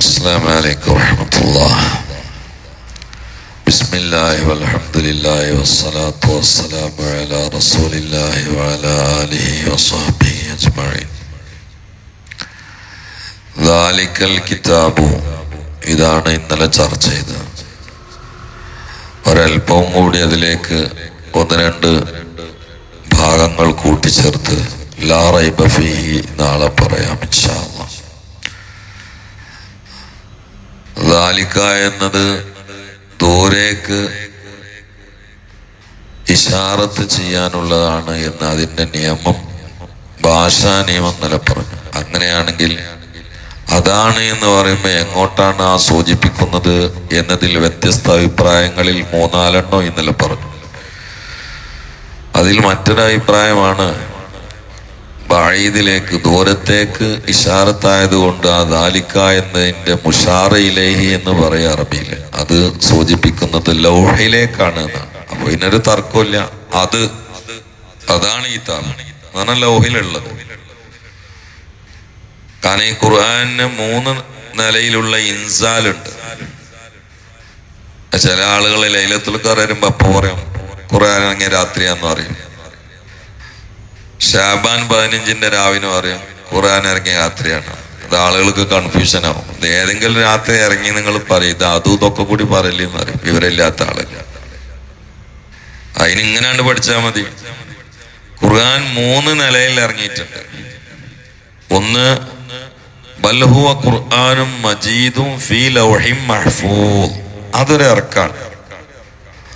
السلام عليكم ورحمة الله بسم الله والحمد لله والصلاة والسلام على رسول الله وعلى آله وصحبه أجمعين ذلك الكتاب ഇതാണ് ഇന്നലെ ചർച്ച ചെയ്തത് ഒരല്പവും കൂടി അതിലേക്ക് ഒന്ന് രണ്ട് ഭാഗങ്ങൾ കൂട്ടിച്ചേർത്ത് ലാറൈ ബഫി നാളെ പറയാം ഇൻഷാ അല്ലാഹ്. ദാലിക്ക എന്നത് ദൂരേക്ക് ഇഷാറത്ത് ചെയ്യാനുള്ളതാണ് എന്ന് അതിന്റെ നിയമം ഭാഷാ നിയമം നില പറഞ്ഞു. അങ്ങനെയാണെങ്കിൽ അതാണ് എന്ന് പറയുമ്പോൾ എങ്ങോട്ടാണ് ആ സൂചിപ്പിക്കുന്നത് എന്നതിൽ വ്യത്യസ്ത അഭിപ്രായങ്ങളിൽ മൂന്നാലെണ്ണോ ഇന്നലെ പറഞ്ഞു. അതിൽ മറ്റൊരു ബായിദിലേക്ക് ദൂരത്തേക്ക് ഇഷാരത്തായത് കൊണ്ട് ആ ദാലിക്ക മുഷാറ മുഷാറയിലേഹി എന്ന് പറയാം അറബിയിൽ അത് സൂചിപ്പിക്കുന്നത് ലൗഹയിലേക്കാണ് എന്നാണ്. അപ്പൊ ഇതിനൊരു തർക്കമില്ല അത് അതാണ് ഈ താമ അതാണ് കാരണം ഈ ഖുർആാനിന് മൂന്ന് നിലയിലുള്ള ഇൻസാലുണ്ട്. ചില ആളുകൾ ലൈലത്തുൽ വരുമ്പോ അപ്പൊ പറയും ഖുർആൻ അങ്ങനെ രാത്രിയാന്ന് പറയും. ഷാബാൻ പതിനഞ്ചിന്റെ രാവിലെ പറയും ഖുർആൻ ഇറങ്ങിയ രാത്രിയാണ്. അത് ആളുകൾക്ക് കൺഫ്യൂഷൻ ആവും. ഏതെങ്കിലും രാത്രി ഇറങ്ങി നിങ്ങൾ പറയും ഇത് അതും ഇതൊക്കെ കൂടി പറയില്ലെന്ന് പറയും. വിവരമില്ലാത്ത ആളല്ല അതിനിങ്ങനാണ്ട് പഠിച്ചാൽ മതി. ഖുർആൻ മൂന്ന് നിലയിൽ ഇറങ്ങിയിട്ടുണ്ട്. ഒന്ന് ബൽഹുവ ഖുർആനും മജീദും ഫീ ലൗഹിം അതൊരു ഇറക്കാണ്.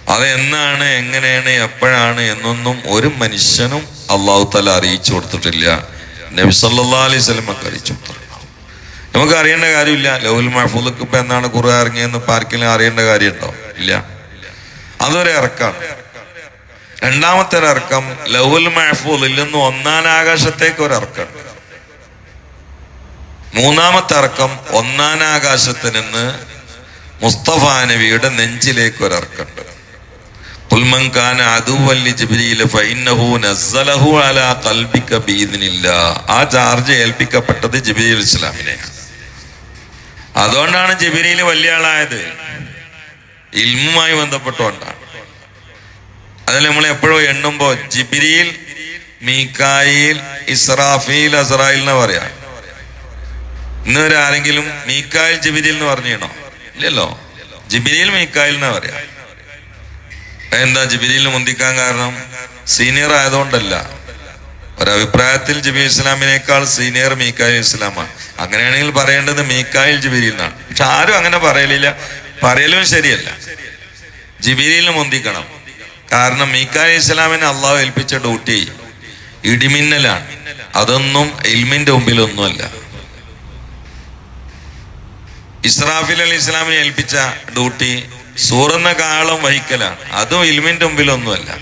അത് എന്നാണ് എങ്ങനെയാണ് എപ്പോഴാണ് എന്നൊന്നും ഒരു മനുഷ്യനും അള്ളാഹു തല അറിയിച്ചു കൊടുത്തിട്ടില്ല. നബി സല്ലാ അലൈഹി സ്വലമൊക്കെ അറിയിച്ചു നമുക്ക് അറിയേണ്ട കാര്യമില്ല. ലൗൽ മഹഫൂദക്ക് ഇപ്പൊ എന്നാണ് ഖുർആൻ ഇറങ്ങിയെന്ന് പാർക്കിലും അറിയേണ്ട കാര്യമുണ്ടോ? ഇല്ല. അതൊരു ഇറക്കാണ്. രണ്ടാമത്തെ ഒരു ഇറക്കം ലൗൽ മഹഫൂദിൽ നിന്ന് ഒന്നാം ആകാശത്തേക്ക് ഒരു മൂന്നാമത്തെ ഇറക്കം ഒന്നാം ആകാശത്ത് നിന്ന് മുസ്തഫ നബിയുടെ നെഞ്ചിലേക്ക് ഒരു ആ ചാർജ് ഏൽപ്പിക്കപ്പെട്ടത് ജിബിരിൽ ഇസ്ലാമിനെയാണ്. അതുകൊണ്ടാണ് ജിബിരിയിൽ വലിയ ആളായത്. ഇൽമുമായി ബന്ധപ്പെട്ടുകൊണ്ടാണ്. അതിൽ നമ്മൾ എപ്പോഴും എണ്ണുമ്പോ ജിബിരിയിൽ മീക്കായിൽ ഇസ്രാഫീൽ അസറായിൽ എന്ന് പറയാ. ഇന്ന് വരെ ആരെങ്കിലും മീക്കായിൽ ജിബിരിൽ എന്ന് പറഞ്ഞിണോ ഇല്ലല്ലോ. ജിബിരിയിൽ മീക്കായിൽ എന്ന് പറയാം? എന്താ ജിബിലിയിൽ മുന്തിക്കാൻ കാരണം? സീനിയർ ആയതുകൊണ്ടല്ല. ഒരഭിപ്രായത്തിൽ ജബി ഇസ്ലാമിനേക്കാൾ സീനിയർ മീക്കായിൽ ഇസ്ലാമാണ്. അങ്ങനെയാണെങ്കിൽ പറയേണ്ടത് മീക്കായിൽ ജിബിരിയിൽ എന്നാണ് പക്ഷെ ആരും അങ്ങനെ പറയലില്ല. പറയലും ശരിയല്ല. ജിബിരിയിൽ മുന്തിക്കണം. കാരണം മീക്കായി ഇസ്ലാമിനെ അള്ളാഹു ഏൽപ്പിച്ച ഡ്യൂട്ടി ഇടിമിന്നലാണ്. അതൊന്നും ഇൽമിന്റെ മുമ്പിലൊന്നുമല്ല. ഇസ്രാഫിൽ അലി ഇസ്ലാമിനെ ഏൽപ്പിച്ച ഡ്യൂട്ടി സൂറന്ന കാളം വഹിക്കലാണ്. അതും ഇൽമിന്റെ മുമ്പിലൊന്നുമല്ല.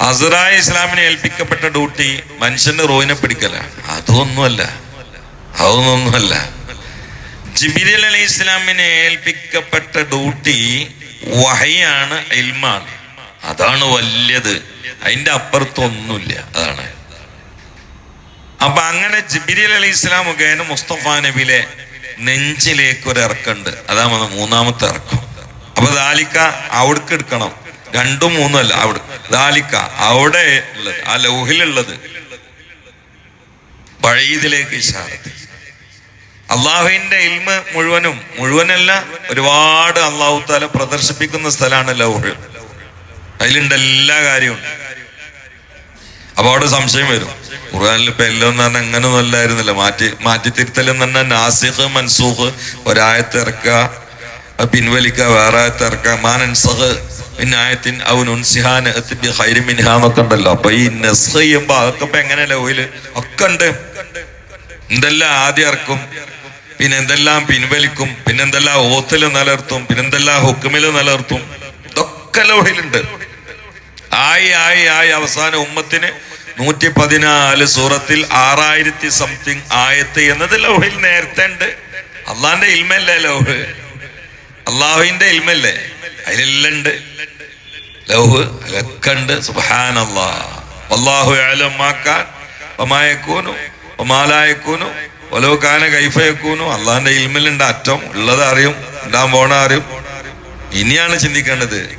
അസറായ ഇസ്ലാമിനെ ഏൽപ്പിക്കപ്പെട്ട ഡ്യൂട്ടി മനുഷ്യന്റെ റോയിനെ പിടിക്കലാണ്. അതൊന്നുമല്ല. അതൊന്നൊന്നുമല്ല. ജിബിരിൽ അലി ഇസ്ലാമിനെ ഏൽപ്പിക്കപ്പെട്ട ഡ്യൂട്ടി വഹയാണ് ഇൽമാണ്. അതാണ് വലിയത്. അതിന്റെ അപ്പുറത്തൊന്നുമില്ല. അതാണ്. അപ്പൊ അങ്ങനെ ജിബിരിൽ അലി ഇസ്ലാം മുഖേന മുസ്തഫ നബിലെ നെഞ്ചിലേക്ക് ഒരു ഇറക്കുണ്ട് അതാണ് മൂന്നാമത്തെ ഇറക്കം. അപ്പൊ ദാലിക്ക അവിടേക്ക് എടുക്കണം. രണ്ടും മൂന്നും അല്ല അവിടെ. ദാലിക്ക അവിടെ ഉള്ളത് ആ ലൗഹിലുള്ളത്. പഴയതിലേക്ക് ഇഷാറത്ത് അള്ളാഹുവിന്റെ ഇൽമ മുഴുവനും മുഴുവനല്ല ഒരുപാട് അള്ളാഹു താല പ്രദർശിപ്പിക്കുന്ന സ്ഥലമാണ് ലൗഹ്. അതിലുണ്ട് എല്ലാ കാര്യവും. അപ്പൊ അവിടെ സംശയം വരും. ഖുർആാനിൽ ഇപ്പൊ എല്ലാം എന്ന് പറഞ്ഞാൽ അങ്ങനെ നല്ലായിരുന്നില്ല മാറ്റി മാറ്റി തിരുത്തൽ എന്ന് പറഞ്ഞാൽ നാസിഖ് മൻസൂഖ് ഒരായത്തിറക്കുക പിൻവലിക്കുക വേറെ ഇറക്കുക മാനൻസഹ് ആയത്തിൻ അവൻ ഹൈരമിൻഹാന്നൊക്കെ ഉണ്ടല്ലോ അപ്പൊ ഈ നെസ് ചെയ്യുമ്പോ അതൊക്കെ ഇപ്പൊ എങ്ങനെ ഓയിൽ ഒക്കെ ഉണ്ട് എന്തെല്ലാം ആദ്യം ഇറക്കും പിന്നെ എന്തെല്ലാം പിൻവലിക്കും പിന്നെന്തെല്ലാം ഓത്തിൽ നിലർത്തും പിന്നെന്തെല്ലാം ഹുക്കുമിൽ നിലർത്തും ഇതൊക്കെ ലോഹിലുണ്ട്. ആയി ആയി ആയി അവസാന ഉമ്മത്തിന് നൂറ്റി പതിനാല് സൂറത്തിൽ ആറായിരത്തി സംതിങ് ആയത്ത് എന്നത് ലോഹിൽ നേരത്തെ ഉണ്ട്. അള്ളാന്റെ ഇൽമല്ലേ ലൗഹ്? അള്ളാഹുവിന്റെ ഇൽമല്ലേ? അതിലെല്ലാം ഉണ്ട് ലൗഹ് അതൊക്കെ ഉണ്ട് സുബാനല്ലാ അള്ളാഹു ഒമാലായക്കൂനു ഓലോ കാന കൈഫയക്കൂനു അള്ളാന്റെ ഇൽമിലുണ്ട് അറ്റം. ഉള്ളത് അറിയും. ഉണ്ടാൻ പോണ അറിയും. ഇനിയാണ് ചിന്തിക്കേണ്ടത്.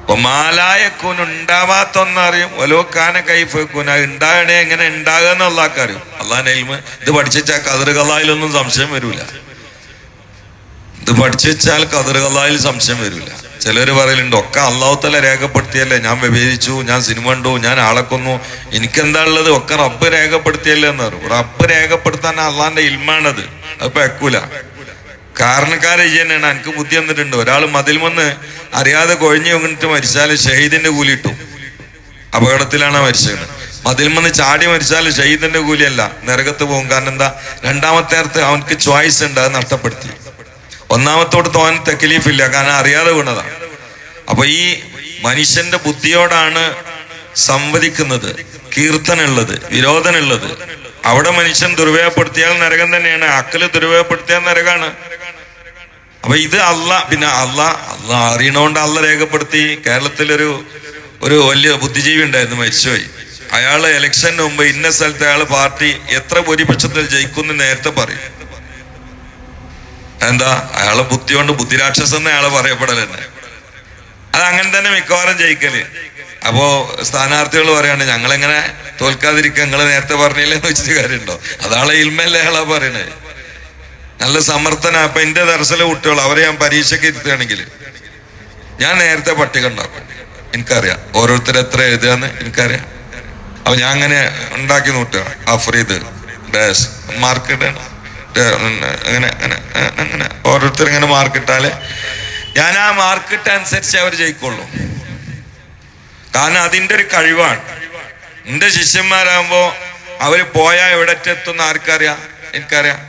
അപ്പൊ മാലായക്കൂൻ ഉണ്ടാവാത്ത ഒന്നറിയും ഓലോ കാന കൈഫയക്കൂൻ അത് ഉണ്ടാകണേ എങ്ങനെ ഉണ്ടാകുന്ന എന്നുള്ള അറിയും. അള്ളാന്റെ ഇൽമ ഇത് പഠിച്ചാൽ കതിർ കലായിലൊന്നും സംശയം വരൂല. ഇത് പഠിച്ചു വെച്ചാൽ കതിർകലായിൽ സംശയം വരില്ല. ചിലർ പറയലുണ്ട് ഒക്കെ അള്ളാഹുത്തല രേഖപ്പെടുത്തിയല്ലേ? ഞാൻ വിവേചിച്ചു ഞാൻ സിനിമ കണ്ടു ഞാൻ ആളെ കൊന്നു. എനിക്കെന്താ ഉള്ളത്? ഒക്കെ റബ്ബ് രേഖപ്പെടുത്തിയല്ലേ എന്ന് പറയും. റബ്ബ് രേഖപ്പെടുത്താൻ അള്ളാന്റെ ഇൽമാണത്. അത് പെക്കൂല. കാരണക്കാരെ തന്നെയാണ്. എനിക്ക് ബുദ്ധി വന്നിട്ടുണ്ട്. ഒരാൾ മതിൽ വന്ന് അറിയാതെ കൊഴിഞ്ഞു വീണിട്ട് മരിച്ചാൽ ഷഹീദിന്റെ കൂലി ഇട്ടു അപകടത്തിലാണ് മരിച്ചത്. മതിൽ വന്ന് ചാടി മരിച്ചാൽ ഷഹീദിന്റെ കൂലിയല്ല. നരകത്ത് പോകും. കാരണം എന്താ? രണ്ടാമത്തെ അർത്ഥം അവനക്ക് ചോയ്സ് ഉണ്ട്. അത് നഷ്ടപ്പെടുത്തി. ഒന്നാമത്തോട് തോൻ തെക്കലീഫില്ല കാരണം അറിയാതെ വീണതാണ് അപ്പൊ ഈ മനുഷ്യന്റെ ബുദ്ധിയോടാണ് സംവദിക്കുന്നത് കീർത്തനുള്ളത് വിരോധനുള്ളത്. അവിടെ മനുഷ്യൻ ദുരുപയോഗപ്പെടുത്തിയാൽ നരകം തന്നെയാണ് അക്കൽ ദുരുപയോഗപ്പെടുത്തിയാൽ നരകാണ്. അപ്പൊ ഇത് അല്ല പിന്നെ അല്ല അല്ല അറിയണോണ്ട് അല്ല രേഖപ്പെടുത്തി കേരളത്തിലൊരു ഒരു വലിയ ബുദ്ധിജീവി ഉണ്ടായിരുന്നു മരിച്ചുപോയി. അയാൾ ഇലക്ഷന് മുമ്പ് ഇന്ന സ്ഥലത്ത് അയാൾ പാർട്ടി എത്ര ഭൂരിപക്ഷത്തിൽ ജയിക്കും നേരത്തെ പറയും. എന്താ? അയാളെ ബുദ്ധി കൊണ്ട് ബുദ്ധിരാക്ഷസം എന്ന് അയാളെ പറയപ്പെടലെന്നെ അത് അങ്ങനെ തന്നെ മിക്കവാറും ജയിക്കൽ. അപ്പോ സ്ഥാനാർത്ഥികൾ പറയാണ് ഞങ്ങളെങ്ങനെ തോൽക്കാതിരിക്കുക നിങ്ങൾ നേരത്തെ പറഞ്ഞില്ലേ എന്ന് വെച്ചിട്ട് കാര്യമുണ്ടോ അതാളെ ഇൽമല്ലേ അയാളാ പറയണേ. നല്ല സമർത്ഥന. അപ്പൊ എന്റെ ദർശന കുട്ടികൾ അവരെ ഞാൻ പരീക്ഷയ്ക്ക് ഇരുത്തുകയാണെങ്കിൽ ഞാൻ നേരത്തെ പട്ടിക ഉണ്ടാക്കും. എനിക്കറിയാം. ഓരോരുത്തർ എത്ര എഴുതുകയെന്ന് എനിക്കറിയാം. അപ്പൊ ഞാൻ അങ്ങനെ ഉണ്ടാക്കി നോട്ടുക അഫ്രീദ് ഡാഷ് മാർക്ക് ഇടണം. അങ്ങനെ അങ്ങനെ ഓരോരുത്തർ ഇങ്ങനെ മാർക്ക് ഇട്ടാൽ ഞാൻ ആ മാർക്ക് ഇട്ട അനുസരിച്ച് അവർ ജയിക്കുള്ളൂ. കാരണം അതിന്റെ ഒരു കഴിവാണ്. എന്റെ ശിഷ്യന്മാരാകുമ്പോ അവർ പോയാ എവിടെ എത്തുന്ന ആർക്കറിയാം? എനിക്കറിയാം.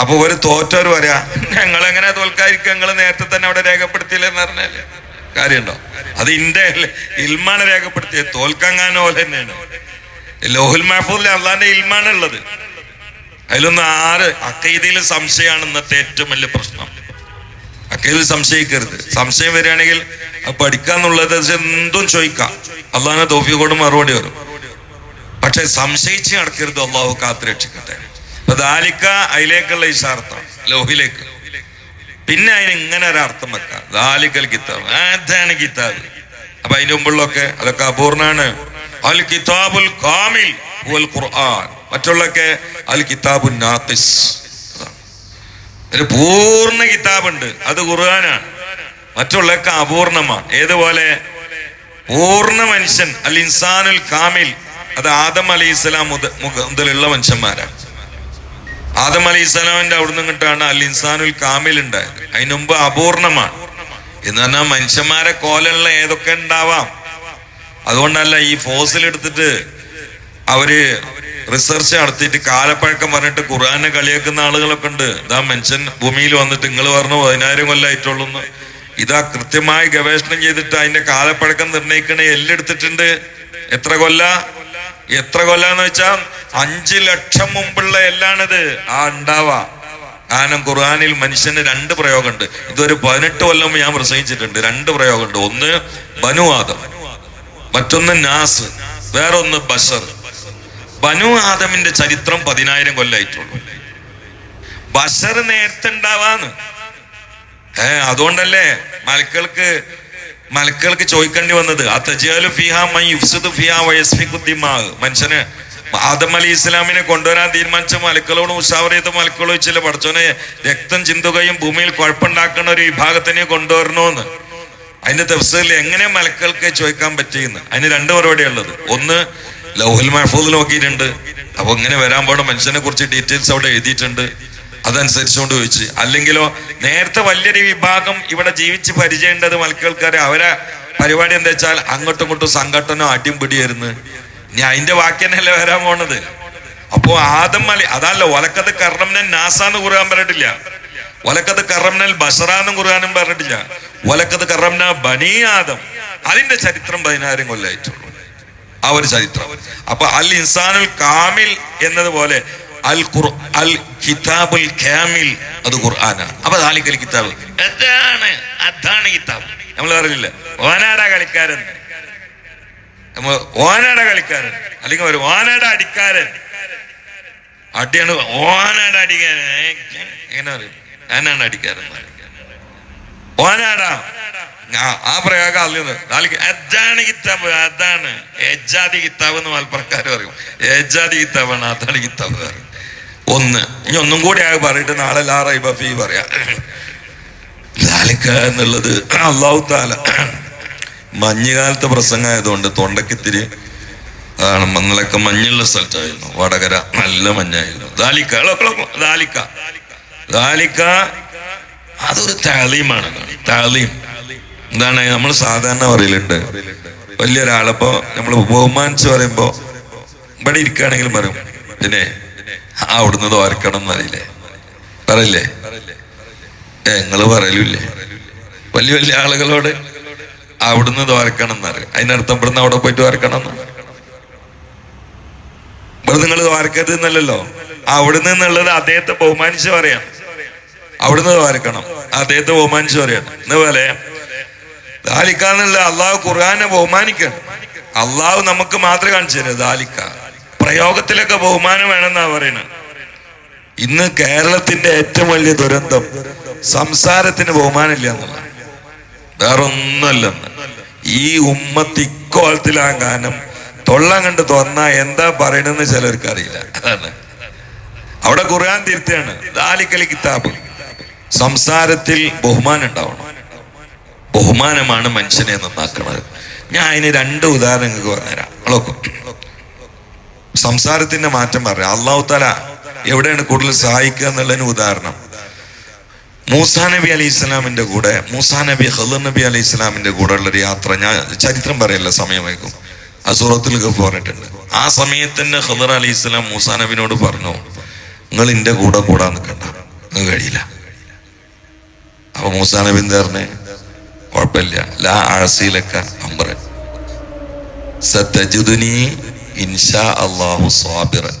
അപ്പൊ ഒരു തോറ്റവർ പറയാ ഞങ്ങൾ എങ്ങനെ തോൽക്കാതിരിക്കുക ഞങ്ങൾ നേരത്തെ തന്നെ അവിടെ രേഖപ്പെടുത്തിയില്ലെന്ന് പറഞ്ഞാൽ. കാര്യമുണ്ടോ അത് ഇന്റെ ഇൽമാണ് രേഖപ്പെടുത്തിയത്. പോലെ തന്നെയാണ്. ലോഹുൽ മഹഫൂദിൽ അള്ളാന്റെ ഇൽമാണ് ഉള്ളത്. അതിലൊന്നും ആര് അക്കൈതയിൽ സംശയമാണ് ഇന്നത്തെ ഏറ്റവും വലിയ പ്രശ്നം. അക്കൈതിൽ സംശയിക്കരുത്. സംശയം വരികയാണെങ്കിൽ പഠിക്കാന്നുള്ളത് എന്തും ചോദിക്കാം. അള്ളാഹിനെ തോഫിയോട് മറുപടി വരും പക്ഷെ സംശയിച്ച് നടക്കരുത് അള്ളാഹു കാത്തുരക്ഷിക്കട്ടെ അപ്പൊ ദാലിക്ക അതിലേക്കുള്ള ഇഷാർത്ഥം ലോഹിലേക്ക്. പിന്നെ അതിന് ഇങ്ങനെ ഒരു അർത്ഥം വെക്കാം. ദാലിക്കൽ കിതാബ് അതാണ് കിതാബ്. അപ്പൊ അതിന്റെ മുമ്പുള്ളൊക്കെ അതൊക്കെ അപൂർണാണ്. അൽ കിതാബുൽ കാമിൽ ഖുർആൻ. മറ്റുള്ളൊക്കെ അൽ കിതാബുൻ നാത്തിസ്. ഒരു പൂർണ കിതാബുണ്ട്. അത് ഖുർആനാണ്. മറ്റുള്ളൊക്കെ അപൂർണമാണ്. ഏതുപോലെ? പൂർണ മനുഷ്യൻ അൽ ഇൻസാനുൽ കാമിൽ. അത് ആദം അലൈഹി ഇസ്ലാം മുതലുള്ള മനുഷ്യന്മാരാണ്. ആദം അലൈഹി ഇസ്ലാമിന്റെ അവിടുന്ന് കിട്ടാണ് അൽ ഇൻസാനുൽ കാമിൽ ഉണ്ടായത്. അതിനു മുമ്പ് അപൂർണമാണ്. എന്ന് പറഞ്ഞാൽ മനുഷ്യന്മാരെ കോലുള്ള ഏതൊക്കെ ഉണ്ടാവാം. അതുകൊണ്ടല്ല ഈ ഫോസിൽ എടുത്തിട്ട് അവർ റിസർച്ച് നടത്തിയിട്ട് കാലപ്പഴക്കം പറഞ്ഞിട്ട് ഖുർആാനെ കളിയാക്കുന്ന ആളുകളൊക്കെ ഉണ്ട്. ഇതാ മനുഷ്യൻ ഭൂമിയിൽ വന്നിട്ട് നിങ്ങൾ പറഞ്ഞു പതിനായിരം കൊല്ലമായിട്ടുള്ളൂ ഇതാ കൃത്യമായി ഗവേഷണം ചെയ്തിട്ട് അതിന്റെ കാലപ്പഴക്കം നിർണയിക്കണ എല്ലെടുത്തിട്ടുണ്ട്. എത്ര കൊല്ല? എത്ര കൊല്ലാന്ന് വെച്ചാൽ അഞ്ചു ലക്ഷം മുമ്പുള്ള എല്ലാണിത്. ആ ഉണ്ടാവാ. കാരണം ഖുർആാനിൽ മനുഷ്യന് രണ്ട് പ്രയോഗമുണ്ട്. ഇതൊരു പതിനെട്ട് കൊല്ലം ഞാൻ പ്രസംഗിച്ചിട്ടുണ്ട്. രണ്ട് പ്രയോഗമുണ്ട്. ഒന്ന് ബനുവാദം മറ്റൊന്ന് നാസ് വേറൊന്ന് ബഷർ. ബനു ആദമിന്റെ ചരിത്രം പതിനായിരം കൊല്ലായിട്ടുള്ളൂ. ബഷർ നേരത്തെ ഉണ്ടാവാന്ന്. ഏ അതുകൊണ്ടല്ലേ മലക്കൾക്ക് മലക്കൾക്ക് ചോദിക്കേണ്ടി വന്നത്? മനുഷ്യന് ആദം അലി ഇസ്ലാമിനെ കൊണ്ടുവരാൻ തീരുമാനിച്ച മലക്കളോട് ഉഷാവർ ചെയ്ത മലക്കളോ ചില പഠിച്ചോനെ രക്തം ചിന്തുകയും ഭൂമിയിൽ കുഴപ്പമുണ്ടാക്കുന്ന ഒരു വിഭാഗത്തിനെ കൊണ്ടുവരണോന്ന് അതിന്റെ തഫ്സീറിൽ എങ്ങനെ മലക്കൾക്ക് ചോദിക്കാൻ പറ്റിയെന്ന്. അതിന് രണ്ട് മറുപടിയുള്ളത് ഒന്ന് ലൗഹുൽ മഹഫൂദ് നോക്കിയിട്ടുണ്ട്. അപ്പൊ ഇങ്ങനെ വരാൻ പാടും. മനുഷ്യനെ കുറിച്ച് ഡീറ്റെയിൽസ് അവിടെ എഴുതിയിട്ടുണ്ട്. അതനുസരിച്ചുകൊണ്ട് ചോദിച്ചു. അല്ലെങ്കിലോ നേരത്തെ വലിയൊരു വിഭാഗം ഇവിടെ ജീവിച്ച് പരിചയമുണ്ടത് മലക്കൾക്കാരെ അവരെ പരിപാടി എന്താ വെച്ചാൽ അങ്ങോട്ടും ഇങ്ങോട്ടും സംഘട്ടനോ അടിയും പിടിയായിരുന്നു ഇനി അതിന്റെ വാക്യം തന്നെയല്ലേ വരാൻ പോണത്? അപ്പോ ആദം അലി അതല്ല ഒലക്കത് കർണംനൻ നാസാന്ന് കുറാൻ പറഞ്ഞിട്ടില്ല. ഒലക്കത് കറംനൽ ബഷറാന്നും കുറാനും പറഞ്ഞിട്ടില്ല. ഒലക്കത് കറംന ബനീ ആദം. അതിന്റെ ചരിത്രം പതിനായിരം കൊല്ലായിട്ടുള്ളൂ. ആ ഒരു ചരിത്രം. അപ്പൊ അൽ ഇൻസാനുൽ കാമിൽ എന്നതുപോലെ അൽ അൽ കിതാബുൽ കാമിൽ അത് ഖുർആനാണ്. അപ്പൊ ദാലിക്കൽ കിതാബ്. അതാണ് അതാണ് കിതാബ്. നമ്മൾ അറിയില്ല ഓനാട കളിക്കാരൻ? നമ്മൾ ഓനാട കളിക്കാരൻ? അല്ലെങ്കിൽ ഒരു ഓനാട അടിക്കാരൻ? അടിയാണ് ഓനാട അടിക്കാരൻ. എങ്ങനെ പറയും ഞാനാണ് അടിക്കാരെന്ന് ഓനാടാ? ആ- പ്രയോഗം അറിയുന്നത് അതാണ് കിതാബ്. അതാണ്. എജാതി കിതാബ് എന്ന് മലപ്പുറക്കാർ പറയും. ഏജാതി കിതാബാണ് അതാണ് കിതാബ് പറയും. ഒന്ന്. ഇനി ഒന്നും കൂടി ആകെ പറഞ്ഞിട്ട് നാളെ ലാറൈ ബഫി പറയാ. ലാലിക്ക എന്നുള്ളത് അള്ളാഹു താല മഞ്ഞുകാലത്തെ പ്രസംഗമായതുകൊണ്ട് തൊണ്ടക്കിത്തിരി അതാണ് മന്നലൊക്കെ മഞ്ഞുള്ള സ്ഥലത്തായിരുന്നു. വടകര നല്ല മഞ്ഞായിരുന്നു. ദാലിക്ക ദാലിക്ക ദാലിക്ക അതൊരു താലീമാണ്. താലീം. എന്താണ് നമ്മൾ സാധാരണ പറയലുണ്ട്. വലിയൊരാളിപ്പോ നമ്മൾ ബഹുമാനിച്ച് പറയുമ്പോ ഇവിടെ ഇരിക്കുകയാണെങ്കിലും പറയും പിന്നെ അവിടുന്ന് തോരക്കണം എന്നറിയില്ലേ? പറയില്ലേ? ഏ നിങ്ങൾ പറയലില്ലേ? വലിയ വലിയ ആളുകളോട് അവിടുന്ന് തോരക്കണം എന്നറിയും. അതിനർത്ഥം ഇവിടുന്ന് അവിടെ പോയിട്ട് തോരക്കണം എന്ന്. ഇവിടെ നിങ്ങൾ ദ്വാരക്കരുത് എന്നല്ലല്ലോ. അവിടുന്ന് എന്നുള്ളത് അദ്ദേഹത്തെ ബഹുമാനിച്ച് പറയാം. അവിടുന്ന് വരക്കണം. അദ്ദേഹത്തെ ബഹുമാനിച്ചു പറയണം പോലെ എന്നുള്ള അള്ളാഹു ഖുർആാനെ ബഹുമാനിക്കണം. അള്ളാഹു നമുക്ക് മാത്രമേ കാണിച്ചു തരാം ദാലിക്ക. പ്രയോഗത്തിലൊക്കെ ബഹുമാനം വേണമെന്നാ പറയുന്നത് ഇന്ന് കേരളത്തിന്റെ ഏറ്റവും വലിയ ദുരന്തം സംസാരത്തിന് ബഹുമാനമില്ല എന്നുള്ള വേറൊന്നുമല്ലെന്ന് ഈ ഉമ്മത്ത് ഇക്കോളത്തിലാ കാരണം തൊള്ളം കണ്ട് തോന്നാ എന്താ പറയണെന്ന് ചിലർക്ക് അറിയില്ല അതാണ്. അവിടെ ഖുർആൻ തിരുത്താണ് ദാലിക്കലി കിതാബ്. സംസാരത്തിൽ ബഹുമാനം ഉണ്ടാവണം. ബഹുമാനമാണ് മനുഷ്യനെ നന്നാക്കുന്നത് ഞാൻ അതിന് രണ്ട് ഉദാഹരണങ്ങൾ പറഞ്ഞുതരാം. നോക്കും. സംസാരത്തിന്റെ മാറ്റം പറയാം. അള്ളാഹു തല എവിടെയാണ് കൂടുതൽ സഹായിക്കുക എന്നുള്ളതിന് ഉദാഹരണം. മൂസാ നബി അലി ഇസ്ലാമിന്റെ കൂടെ മൂസാ നബി ഹദർ നബി അലി ഇസ്ലാമിന്റെ കൂടെ ഉള്ള ഒരു യാത്ര ഞാൻ ചരിത്രം പറയല്ല സമയം ആ സൂറത്തിൽ ഗഫ് പറഞ്ഞിട്ടുണ്ട്. ആ സമയത്ത് തന്നെ ഹദർ അലി ഇസ്ലാം മൂസാ നബിനോട് പറഞ്ഞു നിങ്ങൾ എന്റെ കൂടെ കൂടാൻ നിൽക്കണ്ട. നിങ്ങൾ കഴിയില്ല. അപ്പൊ മൂസാ നബി എന്താ പറഞ്ഞേ? കുഴപ്പമില്ല. ലാ ആഴ്സയിലൊക്കെ അമ്പറൻ സത്തജുദുനി സ്വാബിറൻ.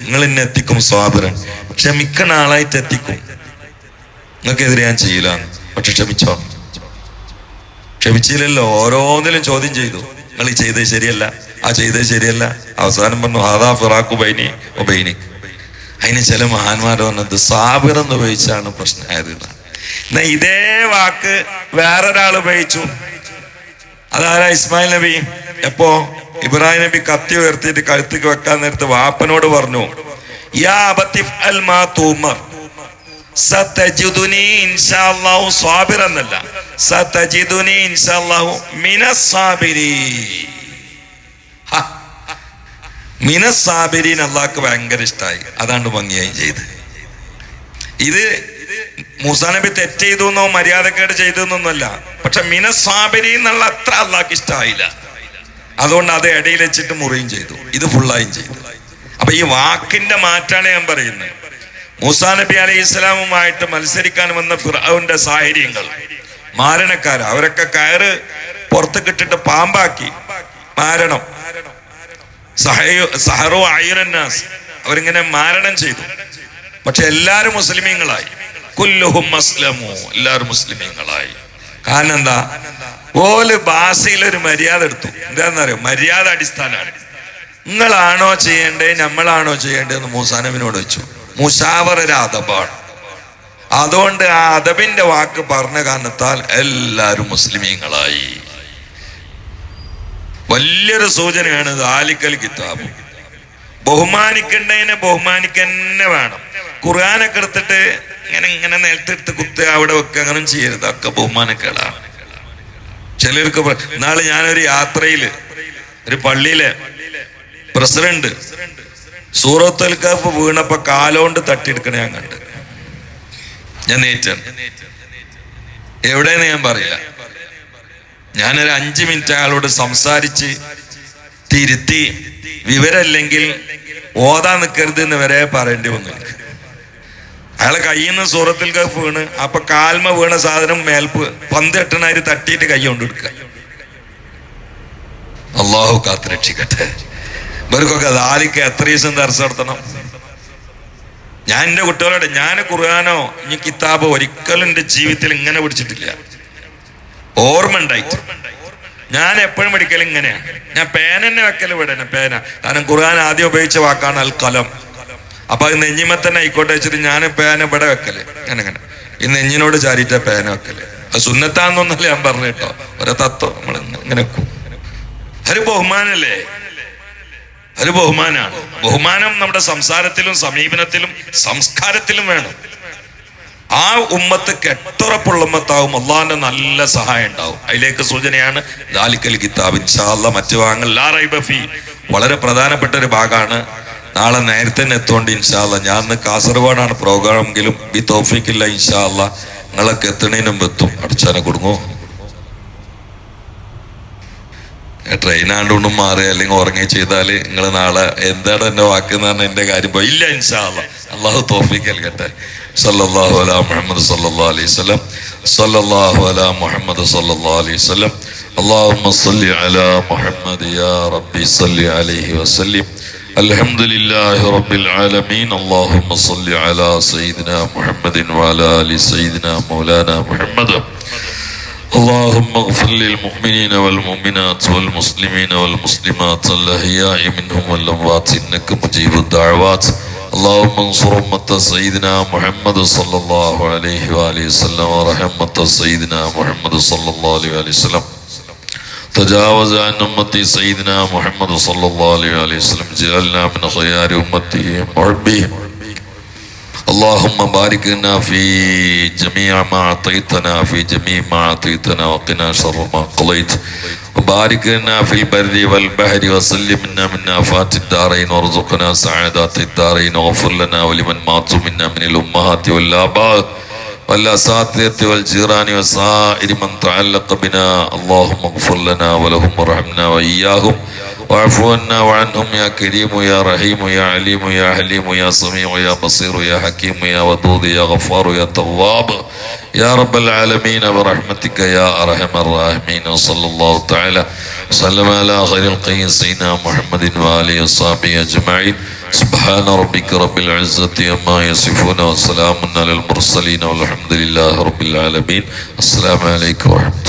നിങ്ങൾ എന്നെ എത്തിക്കും സ്വാബിറൻ. ക്ഷമിക്കണ ആളായിട്ട് എത്തിക്കും. നിങ്ങൾക്കെതിരെ ഞാൻ ചെയ്യില്ല പക്ഷെ ക്ഷമിച്ചോ. ക്ഷമിച്ചില്ലല്ലോ. ഓരോന്നിലും ചോദ്യം ചെയ്തു. നിങ്ങൾ ഈ ചെയ്തത് ശരിയല്ല. ആ ചെയ്തത് ശരിയല്ല. അവസാനം പറഞ്ഞു ഹാദാ ഫിറാഖു ബൈനി ഒബൈനി അതിന് ചില മഹാന്മാർ പറഞ്ഞത് സാബിർ എന്ന് ഉപയോഗിച്ചാണ് പ്രശ്നമായത്. എന്നാ. ഇതേ വാക്ക് വേറൊരാൾ ഉപയോഗിച്ചു. അതാരാ ഇസ്മായിൽ നബി? എപ്പോ? ഇബ്രാഹിം നബി കത്തി ഉയർത്തിയിട്ട് കഴുത്തേക്ക് വെക്കാൻ നേരത്ത് വാപ്പനോട് പറഞ്ഞു യാ അബത്തിഫ് അൽ സതജിദുനി ഇൻഷാല്ലാഹു എന്നല്ല മിനസ്സാബിരീൻ അള്ളാഹ്ക്ക് ഭയങ്കര ഇഷ്ടമായി അതാണ് ഭംഗിയായി ചെയ്ത്. ഇത് മുസാനബി തെറ്റ് ചെയ്തു എന്നോ മര്യാദക്കേട് ചെയ്തു എന്നൊന്നുമല്ല പക്ഷെ മിനസാബരി എന്നുള്ള അത്ര അള്ളാഹ്ക്ക് ഇഷ്ടമായില്ല അതുകൊണ്ട് അത് ഇടയിൽ വെച്ചിട്ട് മുറിയും ചെയ്തു. ഇത് ഫുള്ളായും ചെയ്തു. അപ്പൊ ഈ വാക്കിന്റെ മാറ്റാണ് ഞാൻ പറയുന്നത്. മൂസാ നബി അലൈഹി ഇസ്ലാമുമായിട്ട് മത്സരിക്കാൻ വന്ന ഫിറാവിന്റെ സാഹചര്യങ്ങൾ മാരണക്കാർ അവരൊക്കെ കയറ് പുറത്ത് കിട്ടിട്ട് പാമ്പാക്കി മാരണം. സഹറോ അയ്യനാസ് അവരിങ്ങനെ മാരണം ചെയ്തു. പക്ഷെ എല്ലാരും മുസ്ലിമീങ്ങളായി. കുല്ലുഹും മസ്ലമു എല്ലാവരും മുസ്ലിമീങ്ങളായി. കാരണം എന്താ? ഓൽ ഭാഷയിൽ ഒരു മര്യാദ എടുത്തു. എന്താണെന്നറിയോ മര്യാദ അടിസ്ഥാനമാണ് നിങ്ങളാണോ ചെയ്യേണ്ടത്? നമ്മളാണോ ചെയ്യേണ്ടതെന്ന് മൂസാനബിനോട് വെച്ചു മുഷാവർ ഒരു അതുകൊണ്ട് ആ അദബിന്റെ വാക്ക് പറഞ്ഞ കാരണത്താൽ എല്ലാരും മുസ്ലിമീങ്ങളായി. വലിയൊരു സൂചനയാണ് ദാലിക്കൽ കിതാബ്. ബഹുമാനിക്കേണ്ടതിനെ ബഹുമാനിക്കന്നെ വേണം. ഖുർആാനൊക്കെ എടുത്തിട്ട് ഇങ്ങനെ ഇങ്ങനെ നിലത്തെടുത്ത് കുത്തുക അവിടെ വെക്കുക അങ്ങനെ ചെയ്യരുത്. ഒക്കെ ബഹുമാനക്കേടാണ്. ചിലർക്ക് നാളെ ഞാനൊരു യാത്രയിൽ ഒരു പള്ളിയിലെ പ്രസിഡന്റ് സൂറത്തുൽ കഫ് വീണപ്പോ കാലോണ്ട് തട്ടിയെടുക്കണ ഞാൻ കണ്ട്. ഞാൻ നേറ്റാണ് എവിടെയെന്ന് ഞാൻ പറയില്ല. ഞാനൊരു അഞ്ച് മിനിറ്റ് അയാളോട് സംസാരിച്ച് തിരുത്തി. വിവരമില്ലെങ്കിൽ ഓതാൻ നിൽക്കരുത് എന്ന് വരെ പറയേണ്ടി വന്നു എനിക്ക്. അയാളെ കയ്യിൽ നിന്ന് സൂറത്തിൽ കഫ് വീണ് അപ്പൊ കാൽമ വീണ സാധനം മേൽപ്പ് പന്ത് എട്ടണായിരം തട്ടിയിട്ട് കൈ കൊണ്ട് എടുക്കുക. അള്ളാഹു കാത്ത് രക്ഷിക്കട്ടെ. ഇവർക്കൊക്കെ ദാലിക്ക് എത്ര ദിവസം ദർശനം നടത്തണം? ഞാൻ എന്റെ കുട്ടികളോട് ഞാൻ ഖുർആാനോ ഇനി കിതാബോ ഒരിക്കലും എന്റെ ജീവിതത്തിൽ ഇങ്ങനെ പിടിച്ചിട്ടില്ല. ഓർമ്മ ഉണ്ടായിട്ട്. ഞാൻ എപ്പോഴും പഠിക്കൽ ഇങ്ങനെയാണ് ഞാൻ പേന തന്നെ വെക്കൽ തന്നെ പേന. കാരണം ഖുർആൻ ആദ്യം ഉപയോഗിച്ച വാക്കാണ് അൽ കലം അപ്പൊ അത് നെഞ്ഞിമ തന്നെ ആയിക്കോട്ടെ വെച്ചിട്ട് ഞാൻ പേന ഇവിടെ വെക്കൽ. അങ്ങനെ അങ്ങനെ ഈ നെഞ്ഞിനോട് ചാരിട്ട പേന വെക്കൽ. അത് സുന്നത്താന്നൊന്നല്ല ഞാൻ പറഞ്ഞു കേട്ടോ. ഓരോ തത്വം നമ്മൾ ഇങ്ങനെ വെക്കും. ഒരു ബഹുമാനല്ലേ? ഒരു ബഹുമാനാണ്. ബഹുമാനം നമ്മുടെ സംസാരത്തിലും സമീപനത്തിലും സംസ്കാരത്തിലും വേണം. ആ ഉമ്മത്ത് കെട്ടുറപ്പുള്ള ഉമ്മത്താവും അള്ളാഹിന്റെ നല്ല സഹായം ഉണ്ടാവും. അതിലേക്ക് സൂചനയാണ് ദാലിക്കൽ കിതാബ്. ഇൻഷാല്ല മറ്റു ഭാഗങ്ങൾ. ലാ വളരെ പ്രധാനപ്പെട്ട ഒരു ഭാഗമാണ്. നാളെ നേരത്തെ തന്നെ എത്തുകൊണ്ട് ഇൻഷാല്ല ഞാൻ ഇന്ന് കാസർഗോഡാണ് പ്രോഗ്രാം എങ്കിലും ഈ തോഫിക്കില്ല ഇൻഷാല്ല നിങ്ങളൊക്കെ എത്തണേനും എത്തും. അടിച്ചാനെ കൊടുങ്ങോ. ട്രെയിനാണ്ടൊന്നും മാറി അല്ലെങ്കിൽ ഉറങ്ങി ചെയ്താൽ നിങ്ങൾ നാളെ എന്താണ് എന്റെ വാക്ക് എന്ന് പറഞ്ഞാൽ എന്റെ കാര്യം പോയി. ഇല്ല ഇൻഷാല്ല അള്ളാഹു തോഫിക്കൽ നൽകട്ടെ. സല്ലല്ലാഹു അലാ മുഹമ്മദ് സല്ലല്ലാഹു അലൈഹി വസല്ലം സല്ലല്ലാഹു അലാ മുഹമ്മദ് സല്ലല്ലാഹു അലൈഹി വസല്ലം اللهم صل على محمد يا ربي صل عليه وسلم الحمد لله رب العالمين اللهم صل على سيدنا محمد وعلى ال سيدنا مولانا محمد اللهم اغفر للمؤمنين والمؤمنات والمسلمين والمسلمات الأحياء منهم والأموات إنك مجيب الدعوات اللهم انصر أمة سيدنا محمد صلى الله عليه وآله وسلم ورحمة سيدنا محمد صلى الله عليه وآله وسلم تجاوز عن أمتي سيدنا محمد صلى الله عليه وآله وسلم جعلنا من خيار أمته وعبهم اللهم بارك لنا في جميع ما أعطيتنا في جميع ما أعطيتنا وقنا شر ما قضيت وبارك لنا في البر والبحر وسلم منا من آفات الدارين وارزقنا سعادات الدارين واغفر لنا ولمن ماتوا منا من الأمهات والآباء والأساتذة والجيران وسائر من تعلق بنا اللهم اغفر لنا ولهم وارحمنا وإياهم واعف عنا وعنهم يا كريم يا رحيم يا عليم يا حليم يا سميع يا بصير يا حكيم يا ودود يا غفار يا تواب يا رب العالمين برحمتك يا أرحم الراحمين وصلى الله تعالى وسلم على خير القيم سيدنا محمد وآله وصحبه أجمعين سبحان ربك رب العزة عما يصفون وسلام على المرسلين والحمد لله رب العالمين السلام عليكم ورحمة الله